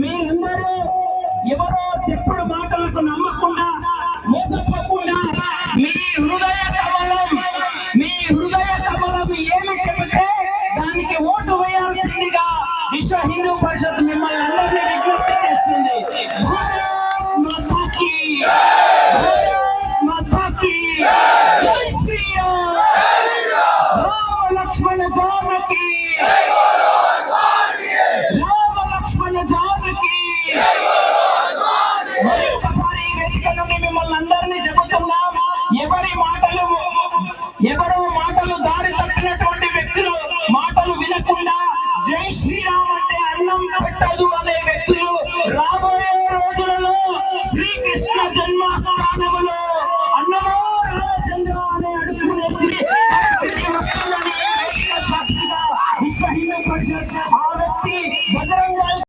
మీరందరూ ఎవరో చెప్పుడు మాటలకు నమ్మకుండా మోసపోకుండా మీ హృదయ కమలం మీ హృదయ కమలం ఏమి చెబితే దానికి ఓటు వేయాల్సిందిగా విశ్వ హిందూ పరిషత్ మిమ్మల్ని అందరినీ విజ్ఞప్తి చేస్తుంది. భారత్ మాతాకి జై శ్రీరామ్. రామ లక్ష్మణ జానకి మిమ్మల్ని అందరినీ చెబుతున్నా ఎవరి మాటలు ఎవరు మాటలు దారి తప్పినటువంటి వ్యక్తులు మాటలు వినకుండా జై శ్రీరామ్ అంటే అన్నం పెట్టదు అనే వ్యక్తులు రాబోయే రోజులలో శ్రీకృష్ణ జన్మస్థానములో అన్నమో రామచంద్ర అనే అడుగునే పరిస్థితి వస్తుందని